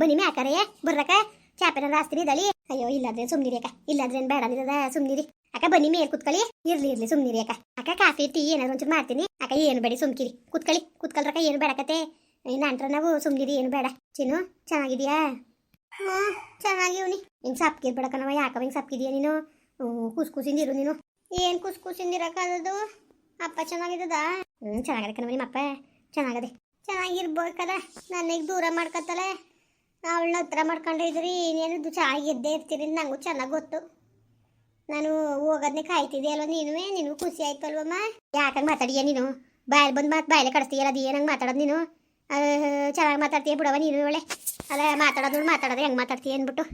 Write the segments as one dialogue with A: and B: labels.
A: ಬನ್ನಿ ಮ್ಯಾಕಾರೆ ಬರ್ರಕ ಚಾಪೆನ ರಾಸ್ತೀನಿ ದಳಿ. ಅಯ್ಯೋ, ಇಲ್ಲಾದ್ರೆ ಸುಮ್ನಿರಿ ಅಕ್ಕ, ಇಲ್ಲಾದ್ರೆ ಬೇಡ ನಿರದ ಸುಮ್ನಿರಿ. ಅಕ್ಕ, ಬನ್ನಿ ಮೇಲ್ ಕುತ್ಕೊಳ್ಳಿ. ಇರ್ಲಿ ಇರ್ಲಿ, ಸುಮ್ನಿರಿ ಅಕ್ಕ. ಅಕ್ಕ, ಕಾಫಿ, ಟೀ ಏನಾದ್ರು ಒಂಚೂರು ಮಾಡ್ತೀನಿ. ಅಕ್ಕ, ಏನು ಬೇಡಿ, ಸುಮ್ಕಿರಿ. ಕುತ್ಕೊಳ್ಳಿ ಕುತ್ಕೊಳ್ರಕ್ಕ ಏನು ಬೇಡಕತ್ತೆ ನಂತರ ನಾವು ಸುಮ್ನಿರಿ, ಏನು ಬೇಡ. ಚಿನ್ನು, ಚೆನ್ನಾಗಿದ್ಯಾ? ಹ್ಞೂ ಚೆನ್ನಾಗಿವ್ನಿ ಹಿಂಗೆ ಸಪ್ಕಿರ್ಬೇಡಕ್ಕ ನಾವು, ಯಾಕವ ಹಿಂಗೆ ಸಪ್ಕಿದ್ಯಾ ನೀನು? ಕುಸ್ ಕುಸಿಂದಿರು ನೀನು. ಏನು ಕುಸ್ ಕುಸಿಂದಿರಕ್ಕಾದದು ಅಪ್ಪ ಚೆನ್ನಾಗಿದ್ದದ? ಹ್ಞೂ ಚೆನ್ನಾಗದೆ ಕಣವ ನಿಮ್ಮ ಅಪ್ಪ ಚೆನ್ನಾಗದೆ. ಚೆನ್ನಾಗಿರ್ಬೇಕಲ್ಲ ನನಗೆ ದೂರ ಮಾಡ್ಕೊತಲೆ ಅವಳನ್ನ ಹತ್ರ ಮಾಡ್ಕೊಂಡಿದ್ರಿ ಇನ್ನೇನು ಚೆನ್ನಾಗಿ ಎದ್ದೇ ಇರ್ತೀರಿ ನನಗೂ ನಂಗೂ ಚೆನ್ನಾಗಿ ಗೊತ್ತು. ನಾನು ಹೋಗೋದನ್ನೇ ಕಾಯ್ತಿದ್ದೆ ಅಲ್ವ ನೀನು ನೀನು ಖುಷಿ ಆಯ್ತಲ್ವಮ್ಮ? ಯಾಕಂಗೆ ಮಾತಾಡಿಯ ನೀನು? ಬಾಯಲ್ಲಿ ಬಂದು ಮಾತು ಬಾಯಲ್ಲೇ ಕಡಿಸ್ತೀಯಲ್ಲ ಅದು ಏನಂಗೆ ಮಾತಾಡೋದು ನೀನು? ಚೆನ್ನಾಗಿ ಮಾತಾಡ್ತೀಯ ಬಿಡವ ನೀನು ಒಳ್ಳೆ? ಅಲ್ಲ, ಮಾತಾಡೋದು ನೋಡಿ ಮಾತಾಡೋದು ಹೆಂಗೆ ಮಾತಾಡ್ತೀಯ ಅಂದ್ಬಿಟ್ಟು.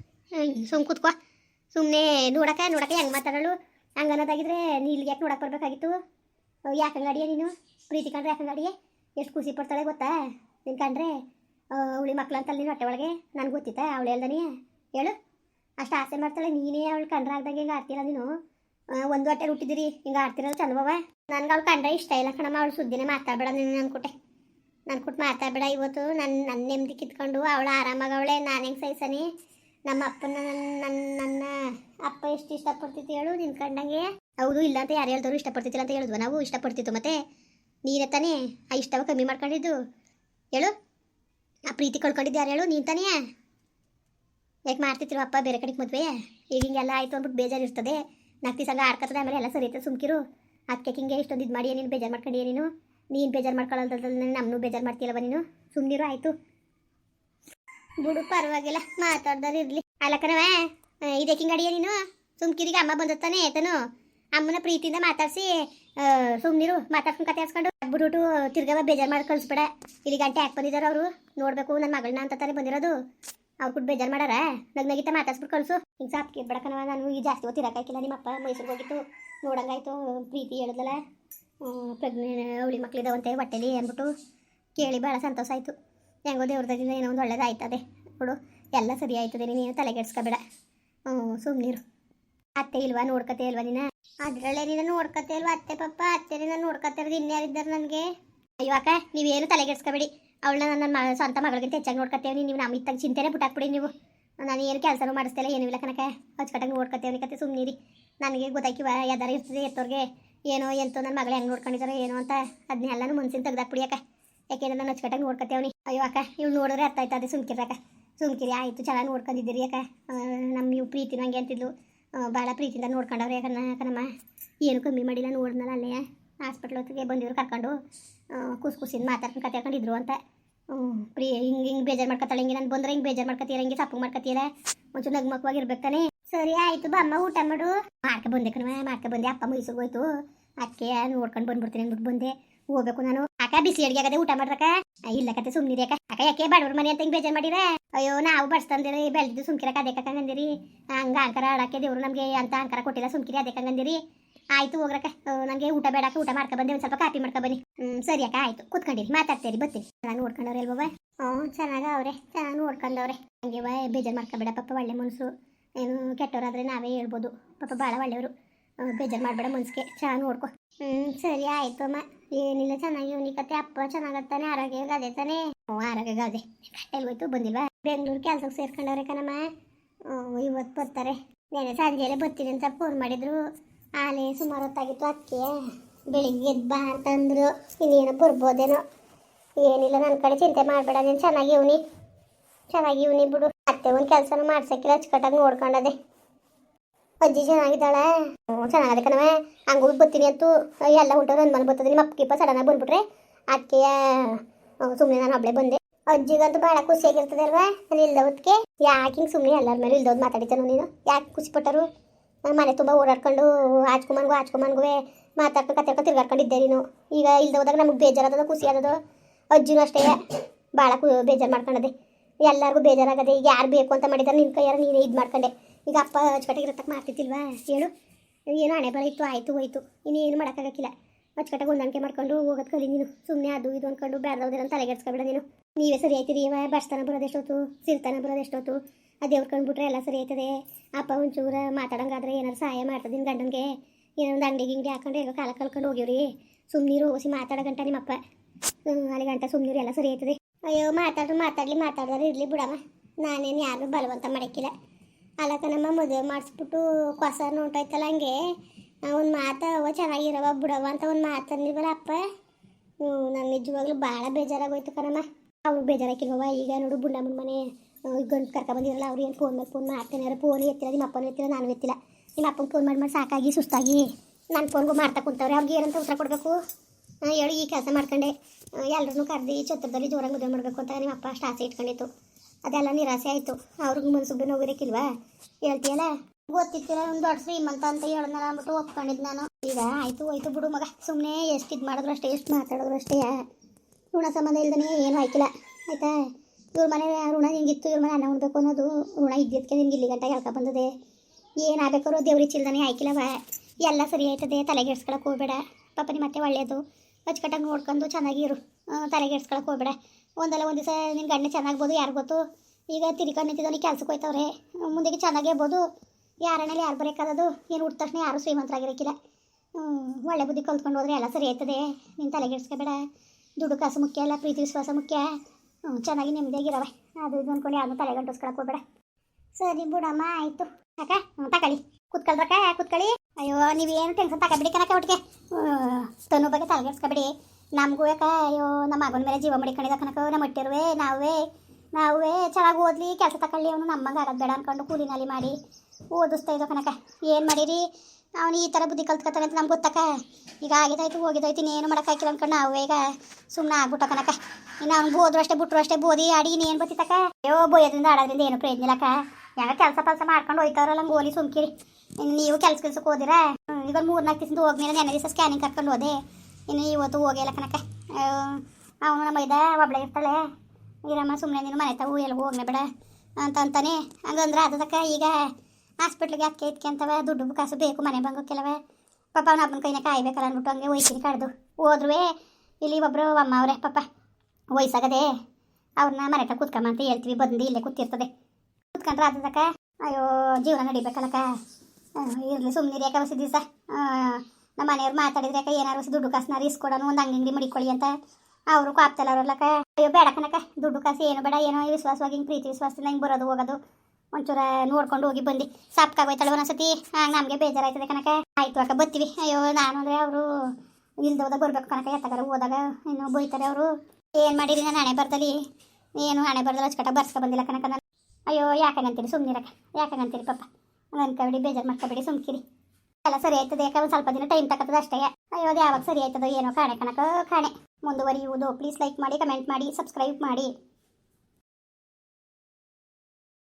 A: ಸುಮ್ ಕೂತ್ಕೋ. ಸುಮ್ಮನೆ ನೋಡಕ್ಕೆ ನೋಡಕ್ಕೆ ಹೆಂಗೆ ಮಾತಾಡೋಳು? ಹಂಗೆ ಅನ್ನೋದಾಗಿದ್ರೆ ನೀಲ್ಗೆ ಯಾಕೆ ನೋಡಕ್ಕೆ ಬರಬೇಕಾಗಿತ್ತು? ಯಾಕಂಗೆ ಅಡಿಯ ನೀನು? ಪ್ರೀತಿ ಕಂಡ್ರೆ ಯಾಕಂಗೆ ಅಡಿಗೆ ಎಷ್ಟು ಖುಷಿ ಪಡ್ತಾಳೆ ಗೊತ್ತಾ? ನಿನ್ ಕಂಡ್ರೆ ಅವಳಿ ಮಕ್ಳು ಅಂತ ನೀನು ಹೊಟ್ಟೆ ಒಳಗೆ? ನನಗೆ ಗೊತ್ತಿತ್ತ? ಅವಳು ಹೇಳ್ದಾನೆ, ಹೇಳು, ಅಷ್ಟು ಆಸೆ ಮಾಡ್ತಾಳೆ ನೀನೇ ಅವಳು ಆಗ್ದಂಗೆ ಹಿಂಗೆ ಆಡ್ತೀರ ನೀನು? ಒಂದು ಹೊಟ್ಟೆ ಹುಟ್ಟಿದಿರಿ, ಹಿಂಗೆ ಆಡ್ತಿರಲ್ಲ ಚಂದವ ನನ್ಗೆ ಅವಳು ಕಂಡ್ರೆ ಇಷ್ಟ ಇಲ್ಲ ಕಣಮ್ಮ, ಅವಳು ಸುದ್ದಿನೇ ಮಾತಾಡಬೇಡ ನೀನು ಅನ್ಕೊಟ್ಟೆ. ನನ್ನ ಕೊಟ್ಟು ಮಾತಾಡಬೇಡ ಇವತ್ತು ನನ್ನ ನನ್ನ ನೆಮ್ಮದಿ ಕಿತ್ಕೊಂಡು ಅವಳು ಆರಾಮಾಗವಳೆ, ನಾನು ಹೆಂಗೆ ಸಹಿಸನಿ? ನಮ್ಮ ಅಪ್ಪನ ನನ್ನ ನನ್ನ ಅಪ್ಪ ಎಷ್ಟು ಇಷ್ಟಪಡ್ತಿತ್ತು ಹೇಳು ನಿನ್ನ ಕಂಡಂಗೆ? ಹೌದು, ಇಲ್ಲ ಅಂತ ಯಾರು ಹೇಳ್ದವರು ಇಷ್ಟಪಡ್ತಿದ್ದಿಲ್ಲ ಅಂತ ಹೇಳಿದ್ವ ನಾವು, ಇಷ್ಟಪಡ್ತಿತ್ತು ಮತ್ತೆ? ನೀನೇ ತಾನೇ ಆ ಇಷ್ಟವ ಕಮ್ಮಿ ಮಾಡ್ಕೊಂಡಿದ್ದು? ಹೇಳು ಆ ಪ್ರೀತಿ ಕಳ್ಕೊಂಡಿದ್ದು ಯಾರು ಹೇಳು? ನೀನು ತಾನೇ? ಯಾಕೆ ಮಾಡ್ತಿದ್ರು ಅಪ್ಪ ಬೇರೆ ಕಡೆಗೆ ಮದುವೆ? ಈಗ ಹಿಂಗೆಲ್ಲ ಆಯಿತು ಅಂದ್ಬಿಟ್ಟು ಬೇಜಾರು ಇರ್ತದೆ. ನಾಲ್ಕು ಸಂಘ ಆಡ್ಕತ್ತದ, ಆಮೇಲೆ ಎಲ್ಲ ಸರಿ ಸುಮ್ಕಿರು. ಅದಕ್ಕೆ ಹಿಂಗೆ ಇಷ್ಟೊಂದು ಇದು ಮಾಡಿ ನೀನು ಬೇಜಾರು ಮಾಡ್ಕೊಂಡಿಯ ನೀನು? ನೀನು ಬೇಜಾರು ಮಾಡ್ಕೊಳ್ಳೋದ್ರಲ್ಲಿ ನಮ್ಮನ್ನು ಬೇಜಾರು ಮಾಡ್ತೀಯಲ್ವ ನೀನು? ಸುಮ್ಮನಿರು ಆಯಿತು. ಬಿಡು, ಪರವಾಗಿಲ್ಲ ಮಾತಾಡ್ದಾರ ಇರ್ಲಿ. ಅಲ್ಲ ಕಣವೇ ಇದಕ್ಕೆ ಹಿಂಗೆ ಅಡಿಯ ನೀನು? ಸುಮ್ಕಿರಿಗೆ ಅಮ್ಮ ಬಂದತ್ತಾನೆ ಏತನು ಅಮ್ಮನ ಪ್ರೀತಿಯಿಂದ ಮಾತಾಡ್ಸಿ ಸುಮ್ಮನಿರು ಮಾತಾಡ್ಕೊಂಡು ಕತೆ ಹಾಸ್ಕೊಂಡು ಬಿಟ್ಬಿಟ್ಟು ತಿರ್ಗವ ಬೇಜಾರು ಮಾಡಿ ಕಳಿಸ್ಬೇಡ. ಇಲ್ಲಿ ಗಂಟೆ ಯಾಕೆ ಬಂದಿದ್ದಾರೆ ಅವರು? ನೋಡಬೇಕು ನನ್ನ ಮಗಳನ್ನ ಅಂತ ತಾನೇ ಬಂದಿರೋದು. ಅವ್ರು ಕೂಡ ಬೇಜಾರು ಮಾಡಾರ? ನಗ್ನಗಿತ ಮಾತಾಡ್ಸ್ಬಿಟ್ಟು ಕಳಿಸು. ಹಿಂಗೆ ಸಾಪ್ ಬಿಡಕನವ ನಾನು ಈ ಜಾಸ್ತಿ ಹೊತ್ತು ನಿಮ್ಮಪ್ಪ ಮೈಸೂರಿಗೆ ಹೋಗಿತ್ತು. ನೋಡಂಗಾಯ್ತು, ಪ್ರೀತಿ ಹೇಳಿದ್ಲಲ್ಲ ಪ್ರಜ್ಞೆ, ಅವಳಿ ಮಕ್ಳಿದಾವಂತೆ ಹೊಟ್ಟೆಲಿ ಅಂದ್ಬಿಟ್ಟು ಕೇಳಿ ಭಾಳ ಸಂತೋಷ ಆಯಿತು. ಹೆಂಗೋ ದೇವ್ರದಿಂದ ಏನೋ ಒಂದು ಒಳ್ಳೇದು ಆಯ್ತದೆ. ನೋಡು, ಎಲ್ಲ ಸರಿ ಆಯ್ತದೆ, ನೀನು ತಲೆಗೆಡ್ಸ್ಕೊಬೇಡ. ಹ್ಞೂ ಸುಮ್ಮನಿರು ಅತ್ತೆ ಇಲ್ವಾ ನೋಡ್ಕತ್ತೆ ಇಲ್ವಾ ನೀನು? ಅದ್ರಲ್ಲೇ ನೀನು ಅಲ್ವಾ? ಅತ್ತೆ ಪಪ್ಪ ನಾನು ನೋಡ್ಕತ್ತಿರೋದು ಇರೋದು ಇನ್ಯಾರಿದ್ದಾರೆ ನನಗೆ? ಅಯ್ಯೋ ಅಕ್ಕ, ನೀವೇನು ತಲೆಗೆಡ್ಸ್ಕೊಬೇಡಿ ಅವಳನ್ನ ನನ್ನ ಮ, ಸ್ವಂತ ಮಗಳಿಗಿಂತ ಹೆಚ್ಚಾಗಿ ನೋಡ್ಕತ್ತೇವೆ ನೀವು ನಮ್ಮ ಇತ್ತಾಗ ಚಿಂತೆನೇ ಬಿಟ್ಟಾಕ್ಬಿಡಿ ನೀವು. ನಾನು ಏನು ಕೆಲಸನೂ ಮಾಡಿಸ್ತಿಲ್ಲ, ಏನೂ ಇಲ್ಲ ಕನಕ ಅಚ್ಚುಕಟ್ಟಾಗಿ ನೋಡ್ಕತ್ತೇವೆ ಕತೆ ಸುಮ್ಮನಿರಿ ನನಗೆ ಗೊತ್ತಾಕಿವ ಯಾವ್ದಾರ ಇರ್ತದೆ ಎತ್ತೋರ್ಗೆ ಏನೋ ಎಂತೋ ನನ್ನ ಮಗಳು ಹೆಂಗೆ ನೋಡ್ಕೊಂಡಿದ್ದಾರೆ ಏನೋ ಅಂತ ಅದನ್ನೆಲ್ಲನೂ ಮನ್ಸಿನ ತೆಗ್ದಾಕ್ಬಿಡಿ ಅಕ್ಕ. ಯಾಕೆಂದ್ರೆ ನಾನು ಅಚ್ಚುಕಟ್ಟಾಗಿ ನೋಡ್ಕತ್ತೇವನಿ ಅಯ್ಯೋ ಅಕ್ಕ, ಇವ್ಳು ನೋಡಿದ್ರೆ ಅರ್ಥ ಅದೇ ಸುಮ್ಕಿರಕ್ಕ ಸುಮ್ಕಿರಿ, ಆಯಿತು, ಚೆನ್ನಾಗಿ ನೋಡ್ಕೊಂಡಿದ್ದೀರಿ ಅಕ್ಕ. ನಮ್ಮ ಇವು ಪ್ರೀತಿ ನಂಗೆ ಅಂತಿದ್ಲು. ಭಾಳ ಪ್ರೀತಿಯಿಂದ ನೋಡ್ಕೊಂಡವ್ರೆ ಯಾಕನ್ನ ಯಾಕನಮ್ಮ ಏನು ಕಮ್ಮಿ ಮಾಡಿಲ್ಲ, ನೋಡಿದ್ನಲ್ಲ ಅಲ್ಲೇ. ಹಾಸ್ಪಿಟ್ಲ್ ಹೊತ್ತಿಗೆ ಬಂದಿದ್ರು ಕರ್ಕೊಂಡು. ಕುಸ್ ಕುಸಿಂದ ಮಾತಾಡ್ಕೊಂಡು ಕತೆ ಹಾಕೊಂಡಿದ್ರು ಅಂತ ಪ್ರೀ, ಹಿಂಗೆ ಹಿಂಗೆ ಬೇಜಾರು ಮಾಡ್ಕೊತಾಳೆ, ಹಿಂಗೆ ನಾನು ಬಂದ್ರೆ ಹಿಂಗೆ ಬೇಜಾರು ಮಾಡ್ಕೊತೀರ ಹಿಂಗೆ ಸಪ್ಪು ಮಾಡ್ಕೊತೀರ ಒಂಚೂರು ನಗ್ಮಕ್ವಾಗಿರ್ಬೇಕಾನೆ ಸರಿ ಆಯಿತು, ಬಾ ಅಮ್ಮ, ಊಟ ಮಾಡು. ಮಾಡ್ಕೊ ಬಂದೆ ಕಣವ ಮಾಡ್ಕೊ ಬಂದೆ. ಅಪ್ಪ ಮೈಸೂರಿಗೆ ಹೋಯ್ತು. ಅದಕ್ಕೆ ನೋಡ್ಕೊಂಡು ಬಂದ್ಬಿಡ್ತೀನಿ ಅಂದ್ಬಿಟ್ಟು ಬಂದೆ. ಹೋಗ್ಬೇಕು ನಾನು. ಅಕ್ಕ ಬಿಸಿ ಅಡಿಗೆ ಆಗದೆ ಊಟ ಮಾಡ್ರಕ್ಕ? ಆ, ಇಲ್ಲ ಕತೆ ಸುಮ್ನಿರಿ ಅಕ್ಕ. ಅಕ್ಕ ಯಾಕೆ ಬಡವ್ರ ಮನೆ ಅಂತ ಹಿಂಗೆ ಬೇಜಾರು ಮಾಡಿರ ಅಯ್ಯೋ ನಾವು ಬಡ್ಸ್ತಂದಿರಿ ಬೆಳೆದಿದ್ದು ಸುಮ್ಕಿರಕ್ಕ ಅದೇ ಕಂಗಂದಿರಿ ಹಂಗ ಅಂಕರ ಆಡಕ್ಕೆ ದೇವ್ರು ನಮಗೆ ಅಂತ ಅಂಕರ ಕೊಟ್ಟಿಲ್ಲ ಸುಮ್ಕಿರಿ ಅದೇ ಕಂಗಂದಿರಿ ಆಯ್ತು ಹೋಗ್ರಕ್ಕ. ನನಗೆ ಊಟ ಬೇಡಕ್ಕ ಊಟ ಮಾಡ್ಕೊ ಬಂದೆ ಒಂದು ಸ್ವಲ್ಪ ಕಾಪಿ ಮಾಡ್ಕೊ ಬನ್ನಿ. ಹ್ಞೂ ಸರಿ ಅಕ್ಕ ಆಯ್ತು. ಕುತ್ಕೊಂಡಿರಿ ಮಾತಾಡ್ತೀರಿ ಬರ್ತೀನಿ ಚೆನ್ನಾಗಿ ನೋಡ್ಕೊಂಡವ್ರೆ ಅಲ್ವಾ ಹ್ಞೂ ಚೆನ್ನಾಗ ಅವ್ರೆ ಚೆನ್ನಾಗಿ ನೋಡ್ಕೊಂಡವ್ರೆ. ಹಂಗೆ ಬೇಜಾರು ಮಾಡ್ಕೊಬೇಡ ಪಾಪ ಒಳ್ಳೆ ಮನಸ್ಸು. ಏನು ಕೆಟ್ಟವರಾದ್ರೆ ನಾವೇ ಹೇಳ್ಬೋದು. ಪಾಪ ಭಾಳ ಒಳ್ಳೆಯವರು. ಬೇಜಾರು ಮಾಡಬೇಡ ಮನ್ಸಿಗೆ. ಚೆನ್ನಾಗಿ ನೋಡ್ಕೊ. ಹ್ಞೂ ಸರಿ ಆಯ್ತು ಅಮ್ಮ. ಏನಿಲ್ಲ, ಚೆನ್ನಾಗಿ ಇವನಿಕತೆ ಅಪ್ಪ ಚೆನ್ನಾಗತ್ತಾನೆ ಆರೋಗ್ಯ ಅದೇ ತಾನೆ. ಹ್ಞೂ ಆರೋಗ್ಯ ಅದೇ. ಎಲ್ಲಿ ಹೋಯ್ತು, ಬಂದಿಲ್ವಾ? ಬೆಂಗಳೂರು ಕೆಲ್ಸಕ್ಕೆ ಸೇರ್ಕೊಂಡವ್ರೆ ಕಣಮ್ಮ. ಹ್ಞೂ ಇವತ್ತು ಬರ್ತಾರೆ. ನೆನೆ ಸಂಜೆಲೆ ಬರ್ತೀನಿ ಅಂತ ಫೋನ್ ಮಾಡಿದ್ರು. ಆಲೆ ಸುಮಾರು ಹೊತ್ತಾಗಿತ್ತು ಅದಕ್ಕೆ ಬೆಳಿಗ್ಗೆ ಎದ್ದು ಬಾ ಅಂತಂದ್ರು ಇನ್ನೇನೋ ಬರ್ಬೋದೇನೋ. ಏನಿಲ್ಲ ನನ್ನ ಕಡೆ ಚಿಂತೆ ಮಾಡಬೇಡ, ನೀನು ಚೆನ್ನಾಗಿ ಇವ್ನಿ ಚೆನ್ನಾಗಿ ಇವ್ನಿ ಬಿಡು. ಅತ್ತೆ ಒಂದು ಕೆಲಸನೂ ಮಾಡ್ಸಕ್ಕಿಲ್ಲ, ಅಚ್ಚುಕಟ್ಟಾಗಿ ನೋಡ್ಕೊಂಡದೆ. ಅಜ್ಜಿ ಚೆನ್ನಾಗಿದ್ದಾಳೆ. ಚೆನ್ನಾಗದೆ ಕಣವ ಹಂಗೂ ಬರ್ತೀನಿ ಅಂತೂ ಎಲ್ಲ ಊಟ ನನ್ನ ಮನೆ ಬರ್ತದೆ. ನಿಮ್ಮ ಅಪ್ಪ ಸಡನ್ನಾಗಿ ಬಂದ್ಬಿಟ್ರೆ. ಅದಕ್ಕೆ ಸುಮ್ಮನೆ ನಾನು ಒಬ್ಳೆ ಬಂದೆ. ಅಜ್ಜಿಗಂತೂ ಭಾಳ ಖುಷಿಯಾಗಿರ್ತದೆ ಅಲ್ವಾ? ನಾನು ಇಲ್ದ ಹೊತ್ತಿಗೆ ಯಾಕೆ ಹಿಂಗೆ ಸುಮ್ಮನೆ ಎಲ್ಲರ ಮೇಲೆ ಇಲ್ದವ್ದು ಮಾತಾಡಿದ್ದಾನು ನೀನು? ಯಾಕೆ ಖುಷಿ ಪಟ್ಟರು? ಮನೆ ತುಂಬ ಓಡಾಡ್ಕೊಂಡು ಆಚ್ಕೊಂಬನ್ಗು ಆಚ್ಕೊಮನ್ಗೂ ಮಾತಾಡ್ಕೊಂಡು ಕತ್ತಿರ್ಕೊಂಡು ತಿರ್ಗಾಡ್ಕೊಂಡಿದ್ದೆ ನೀನು. ಈಗ ಇಲ್ದ ಹೋದಾಗ ನಮಗೆ ಬೇಜಾರಾದದು ಖುಷಿ ಆದದು ಅಜ್ಜಿನೂ ಅಷ್ಟೇ. ಭಾಳ ಬೇಜಾರು ಮಾಡ್ಕೊಂಡದೆ. ಎಲ್ಲರಿಗೂ ಬೇಜಾರಾಗದೆ. ಯಾರು ಬೇಕು ಅಂತ ಮಾಡಿದಾರೆ ನಿನ್ನ ಕೈಯಾರ, ನೀನೇ ಇದು ಮಾಡ್ಕೊಂಡೆ. ಈಗ ಅಪ್ಪ ಅಚ್ಚುಕಟ್ಟಿಗೆ ಇರತ್ತಕ್ಕೆ ಮಾಡ್ತಿದ್ದಿಲ್ವಾ ಹೇಳು. ಏನೋ ಹಣೆ ಬರ ಇತ್ತು, ಆಯಿತು, ಹೋಯ್ತು. ಇನ್ನೇನು ಮಾಡೋಕ್ಕಾಗಕ್ಕಿಲ್ಲ. ಅಚ್ಚುಕಟ್ಟಾಗಿ ಹೊಂದಾಣಿಕೆ ಮಾಡ್ಕೊಂಡು ಹೋಗೋದು ಕಲಿ ನೀನು. ಸುಮ್ಮನೆ ಅದು ಇದು ಅಂದ್ಕೊಂಡು ಬೇಡದವ್ದೇನೋ ತಲೆಗೆಡ್ಸ್ಕೊಬೇಡ ನೀನು. ನೀವೇ ಸರಿ ಆಯ್ತೀರಿ, ಇವ ಬಸ್ತಾನ ಬರೋದು ಎಷ್ಟೊತ್ತು? ಸಿರ್ತಾನ ಬರೋದು ಎಷ್ಟೊತ್ತು? ಆ ದೇವ್ರು ಕಂಡ್ಬಿಟ್ರೆ ಎಲ್ಲ ಸರಿ ಆಯ್ತದೆ. ಅಪ್ಪ ಒಂಚೂರು ಮಾತಾಡಂಗಾದ್ರೆ ಏನಾರು ಸಹಾಯ ಮಾಡ್ತದೆ ನಿನ್ನ ಗಂಡನಿಗೆ? ಏನೊಂದು ಒಂದು ಅಂಗಡಿ ಗಿಂಗಡಿ ಹಾಕೊಂಡು ಹೇಗೋ ಕಾಲ ಕಳ್ಕೊಂಡು ಹೋಗಿವ್ರಿ ಸುಮ್ಮನೀರು ಓಸಿ ಮಾತಾಡೋ ಗಂಟ ನಿಮ್ಮಪ್ಪ. ಅಲ್ಲಿ ಗಂಟ ಸುಮ್ಮನೀರು ಎಲ್ಲ ಸರಿ ಆಯ್ತದೆ. ಅಯ್ಯೋ, ಮಾತಾಡ್ರು, ಮಾತಾಡ್ಲಿ ಮಾತಾಡಿದ್ರೆ ಇರಲಿ ಬಿಡಮ್ಮ. ನಾನೇನು ಯಾರು ಬಲವಂತ ಮಾಡಕ್ಕಿಲ್ಲ. ಅಲ್ಲಕ ನಮ್ಮ ಮದುವೆ ಮಾಡಿಸ್ಬಿಟ್ಟು ಕೊಸ ನೋಟಾಯ್ತಲ್ಲ ಹಂಗೆ. ಒಂದು ಮಾತು ಅವ ಚೆನ್ನಾಗಿರವ ಬಿಡವ ಅಂತ ಒಂದು ಮಾತಂದಿವಲ್ಲ ಅಪ್ಪ. ನಮ್ಮ ನಿಜವಾಗ್ಲೂ ಭಾಳ ಬೇಜಾರಾಗೋಯ್ತು ಕಣಮ್ಮ. ಅವ್ರು ಬೇಜಾರಾಕಿಲ್ವ ಈಗ ನೋಡು ಬುಂಡಮ್ಮನ ಮನೆ ಗಂಟು ಕರ್ಕೊ ಬಂದಿರಲ್ಲ ಅವ್ರು ಏನು ಫೋನ್ ಮಾಡಿ ಫೋನ್ ಮಾಡ್ತಾನೆ ಫೋನ್ ಎತ್ತಿಲ್ಲ ನಿಮ್ಮ ಅಪ್ಪನ ಎತ್ತಿಲ್ಲ, ನಾನು ಎತ್ತಿಲ್ಲ. ನಿಮ್ಮ ಅಪ್ಪನ ಫೋನ್ ಮಾಡಿ ಮಾಡಿ ಸಾಕಾಗಿ, ಸುಸ್ತಾಗಿ ನನ್ನ ಫೋನ್ಗೂ ಮಾಡ್ತಾ ಕುಂತವ್ರೆ. ಅವ್ರಿಗೆ ಏನಂತ ಉತ್ತರ ಕೊಡಬೇಕು? ಹೇಳಿ, ಈ ಕೆಲಸ ಮಾಡ್ಕೊಂಡೆ. ಎಲ್ಲರನ್ನೂ ಕರೆದು, ಛತ್ರದಲ್ಲಿ ಜೋರಾಗಿ ಮದುವೆ ಮಾಡಬೇಕು ಅಂತ ನಿಮ್ಮ ಅಪ್ಪ ಅಷ್ಟು ಆಸೆ ಇಟ್ಕೊಂಡಿತ್ತು. ಅದೆಲ್ಲ ನಿರಾಸೆ ಆಯಿತು. ಅವ್ರಿಗೆ ಮನ್ಸು ಬಿ ನೋಗಿರಕ್ಕಿಲ್ವಾ ಹೇಳ್ತೀಯಲ್ಲ? ಗೊತ್ತಿತ್ತಿಲ್ಲ, ಒಂದು ದೊಡ್ಡ ಶ್ರೀಮಂತ ಅಂತ ಹೇಳೋಣ ಅಂದ್ಬಿಟ್ಟು ಒಪ್ಕೊಂಡಿದ್ದು ನಾನು. ಈಗ ಆಯಿತು, ಹೋಯ್ತು ಬಿಡು ಮಗ. ಸುಮ್ಮನೆ ಎಷ್ಟು ಇದು ಮಾಡಿದ್ರು ಅಷ್ಟೇ, ಎಷ್ಟು ಮಾತಾಡಿದ್ರು ಅಷ್ಟೇ. ಋಣ ಸಂಬಂಧ ಇಲ್ದನೆ ಏನು ಆಯ್ತಿಲ್ಲ ಆಯ್ತಾ? ಇವ್ರ ಮನೆ, ಋಣ ಹಿಂಗಿತ್ತು, ಇವ್ರ ಮನೆ ಅನ್ನ ಉಣ್ಬೇಕು ಅನ್ನೋದು ಋಣ ಇದ್ದಿದ್ದಕ್ಕೆ ನಿಮ್ಗೆ ಇಲ್ಲಿ ಗಂಟ ಹೇಳ್ಕೊ ಬಂದದೆ. ಏನಾಗಬೇಕಾರೋ ದೇವ್ರಿಗೆ ಚಿಲ್ದನೆ ಆಯ್ಕಿಲ್ಲವ ಎಲ್ಲ ಸರಿ ಆಯ್ತದೆ ತಲೆಗೆಡ್ಸ್ಕೊಳಕ್ಕೆ ಹೋಗ್ಬೇಡ. ಪಾಪ ನಿಮ್ಮ ಮತ್ತೆ ಒಳ್ಳೆಯದು ಅಚ್ಚುಕಟ್ಟಾಗಿ ನೋಡ್ಕೊಂಡು ಚೆನ್ನಾಗಿರು. ತಲೆಗೆಡ್ಸ್ಕೊಳಕ್ಕೆ ಹೋಗ್ಬೇಡ. ಒಂದಲ್ಲ ಒಂದು ದಿವಸ ನಿನ್ನ ಗಂಡ ಚೆನ್ನಾಗ್ಬೋದು ಯಾರು ಗೊತ್ತು? ಈಗ ತಿರ್ಕೊಂಡು ನಿಂತಿದ್ದವನಿ ಕೆಲ್ಸಕ್ಕೆ ಹೋಯ್ತವ್ರೆ. ಮುಂದೆಗೆ ಚೆನ್ನಾಗಿರ್ಬೋದು ಯಾರಣ್ಣಲ್ಲಿ ಯಾರು ಬರೋಕ್ಕಾಗೋದು ಏನು ಹುಟ್ಟ ತಕ್ಷಣ ಯಾರು ಶ್ರೀಮಂತರಾಗಿರೋಕ್ಕಿಲ್ಲ ಒಳ್ಳೆ ಬುದ್ಧಿ ಕಲ್ತ್ಕೊಂಡು ಹೋದ್ರೆ ಎಲ್ಲ ಸರಿ ಆಯ್ತದೆ. ನಿನ್ನ ತಲೆಗೆಡ್ಸ್ಕೊಬೇಡ ದುಡ್ಡು ಕಾಸು ಮುಖ್ಯ ಅಲ್ಲ ಪ್ರೀತಿ, ವಿಶ್ವಾಸ ಮುಖ್ಯ. ಚೆನ್ನಾಗಿ ನೆಮ್ಮದಿಯಾಗಿರವೆ ಅದು ಇದು ಅಂದ್ಕೊಂಡು ಯಾರನ್ನೂ ತಲೆಗಂಟಿಸ್ಕೊಳಕ್ಕೆ ಹೋಗ್ಬೇಡ. ಸರಿ ಬಿಡಮ್ಮ, ಆಯಿತು. ಅಕ್ಕ ತಗೊಳ್ಳಿ. ಕುತ್ಕೊಳ್ರಕ್ಕ ಕುತ್ಕೊಳ್ಳಿ. ಅಯ್ಯೋ ನೀವೇನು ಟೆನ್ಷನ್ ತಗೊಬಿಡಿ ಕನಕ ಒಟ್ಟಿಗೆ. ತನು ಬಗ್ಗೆ ತಲೆಗೆಡ್ಸ್ಕೊಬಿಡಿ ನಮಗೂ ಯಾಕೆ ಅಯ್ಯೋ ನಮ್ಮ ಮಗನ ಮೇಲೆ ಜೀವ ಮಡಿಕೊಂಡಿದ್ದ ಕನಕ ನಮ್ಮ ಹೊಟ್ಟಿರುವೆ ನಾವೇ ನಾವೇ ಚೆನ್ನಾಗಿ ಓದ್ಲಿ ಕೆಲಸ ತಕೊಳ್ಳಿ ಅವನು ನಮ್ಮಂಗೆ ಆಗೋದು ಬೇಡ ಅನ್ಕೊಂಡು ಕೂಲಿನಲ್ಲಿ ಮಾಡಿ ಓದಿಸ್ತಾ ಇದ್ದೋ ಕನಕ ಏನು ಮಾಡಿರಿ? ಅವನು ಈ ಥರ ಬುದ್ಧಿ ಕಲ್ತ್ಕೊತಾನೆ ಅಂತ ನಮ್ಗೆ ಗೊತ್ತಕ್ಕ? ಈಗ ಆಗಿದಾಯ್ತು ಹೋಗಿದಾಯ್ತು ಇನ್ನೇನು ಮಾಡೋಕ್ಕಾಗಿಲ್ಲ ಅಂದ್ಕೊಂಡು ನಾವು ಈಗ ಸುಮ್ಮನೆ ಆಗ್ಬಿಟ್ಟ ಕನಕ ಇನ್ನು ಅವ್ನು ಬೋದ್ರು ಅಷ್ಟೇ ಬಿಟ್ರು ಅಷ್ಟೇ ಬೋದಿ ಆಡಿ ಇನ್ನೇನು ಬತ್ತಿತಕ್ಕ ಅಯ್ಯೋ ಬೋಯೋದ್ರಿಂದ ಆಡೋದ್ರಿಂದ ಏನು ಪ್ರಯೋಜನ ಇಲ್ಲಕ್ಕ ಯಾಕೆ ಕೆಲಸ ಪಲ್ಸ ಮಾಡ್ಕೊಂಡು ಹೋಯ್ತಾರಲ್ಲ ಗೋಲಿ ಸುಮ್ಕಿರಿ. ಇನ್ನು ನೀವು ಕೆಲಸ ಕೆಲ್ಸಕ್ಕೆ ಹ್ಮ್, ಈಗ ಮೂರು ನಾಲ್ಕು ದಿವಸದಿಂದ ಹೋಗ್ಮೇಲೆ ನೆನೆ ದಿವಸ ಸ್ಕ್ಯಾನಿಂಗ್ ಕರ್ಕೊಂಡು ಹೋದೆ. ಇನ್ನು ಇವತ್ತು ಹೋಗಿಲ್ಲ ಕನಕ ಅವನು ನಮ್ಮ ಮೈದ ಒಬ್ಳೆ ಇರ್ತಾಳೆ. ಇರಮ್ಮ ಸುಮ್ಮನೆ ನೀನು ಮನೆ ತಾವು ಎಲ್ಲಿ ಹೋಗ್ನೆ ಬೇಡ ಅಂತ ಅಂತಾನೆ. ಹಂಗಂದ್ರೆ ಅದಕ್ಕೆ ಈಗ ಹಾಸ್ಪಿಟ್ಲಿಗೆ ಅದಕ್ಕೆ ಇದಕ್ಕೆ ಅಂತವ, ದುಡ್ಡು ಕಾಸು ಬೇಕು, ಮನೆ ಬಂಗೋಕ್ಕೆಲ್ಲವೆ ಪಾಪ ಅವ್ನ ಅಪ್ಪನ ಕೈನ ಕಾಯ್ಬೇಕಲ್ಲ ಅಂದ್ಬಿಟ್ಟು ಹಂಗೆ ಒಯ್ತೀನಿ ಕಡ್ದು. ಹೋದ್ರೂ ಇಲ್ಲಿ ಒಬ್ಬರು ಅಮ್ಮ ಅವರೇ, ಪಾಪ ವಯಸ್ಸಾಗದೆ ಅವ್ರನ್ನ ಮನೆ ಹತ್ರ ಕೂತ್ಕಮ್ಮ ಅಂತ ಹೇಳ್ತೀವಿ. ಬಂದು ಇಲ್ಲೇ ಕೂತಿರ್ತದೆ. ಕೂತ್ಕೊಂಡ್ರೆ ಅದಕ್ಕ ಅಯ್ಯೋ, ಜೀವನ ನಡಿಬೇಕಲ್ಲಕ್ಕ. ಇರಲಿ ಸುಮ್ಮನೆ ಯಾಕೆ ಹೊಸ ದಿವಸ. ನಮ್ಮ ಮನೆಯವ್ರು ಮಾತಾಡಿದ್ರೆ ಯಾಕೆ ಏನಾರು ದುಡ್ಡು ಕಾಸನ್ನ ಇಸ್ಕೊಡೋನು ಒಂದು ಅಂಗಡಿ ಮಡಿಕೊಳ್ಳಿ ಅಂತ ಅವರು ಕಾಪ್ತಲ್ಲ ಅವ್ರಲ್ಲಕ್ಕ ಅಯ್ಯೋ, ಬೇಡ ಕನಕ ದುಡ್ಡು ಕಾಸು ಏನು ಬೇಡ, ಏನೋ ವಿಶ್ವಾಸವಾಗಿ ಹಿಂಗೆ ಪ್ರೀತಿ ವಿಶ್ವಾಸದಿಂದ ಹಿಂಗೆ ಬರೋದು ಹೋಗೋದು. ಒಂಚೂರ ನೋಡ್ಕೊಂಡು ಹೋಗಿ ಬಂದು. ಸಾಪ್ಕಾಗೋಯ್ತಾಳೆ ಒಂದೊಂದ್ಸತಿ ಹಾಂ ನಮಗೆ ಬೇಜಾರಾಯ್ತದೆ ಕನಕ ಆಯ್ತು ಅಕ್ಕ, ಬತ್ತೀವಿ. ಅಯ್ಯೋ, ನಾನು ಅಂದರೆ ಅವರು ಇಲ್ದೋದಾಗ ಬರ್ಬೇಕು ಕನಕ ಎತ್ತಗಾರ ಹೋದಾಗ. ಇನ್ನು ಬೈತಾರೆ ಅವರು. ಏನು ಮಾಡಿರಿ ನಾನು ಹಣೆ ಬರ್ದಲ್ಲಿ ಏನು ಹಣೆ ಬರ್ದಲ್ಲ, ಅಚ್ಚುಕಟ್ಟ ಬರ್ಸ್ಕೊ ಬಂದಿಲ್ಲ ಕನಕ ನಾನು. ಅಯ್ಯೋ, ಯಾಕಾಗಂತೀರಿ? ಸುಮ್ಮನಿರಕ್ಕ ಯಾಕಂತೀರಿ ಪಾಪ? ಅನ್ಕೋಬೇಡಿ ಬೇಜಾರು ಮಾಡ್ಕೋಬೇಡಿ, ಸುಮ್ಕಿರಿ. ಎಲ್ಲ ಸರಿ ಆಯ್ತದೆ ಯಾಕೆ ಸ್ವಲ್ಪ ದಿನ ಟೈಮ್ ತಗೋತದೆ ಅಷ್ಟೇ. ಅಯ್ಯೋ ಅದು ಯಾವಾಗ ಸರಿ ಆಯ್ತದೋ ಏನೋ ಕಾಣೆ ಕಣಕ ಕಾಣೆ. ಮುಂದುವರಿಯುವುದು. ಪ್ಲೀಸ್ ಲೈಕ್ ಮಾಡಿ ಕಮೆಂಟ್ ಮಾಡಿ ಸಬ್ಸ್ಕ್ರೈಬ್ ಮಾಡಿ.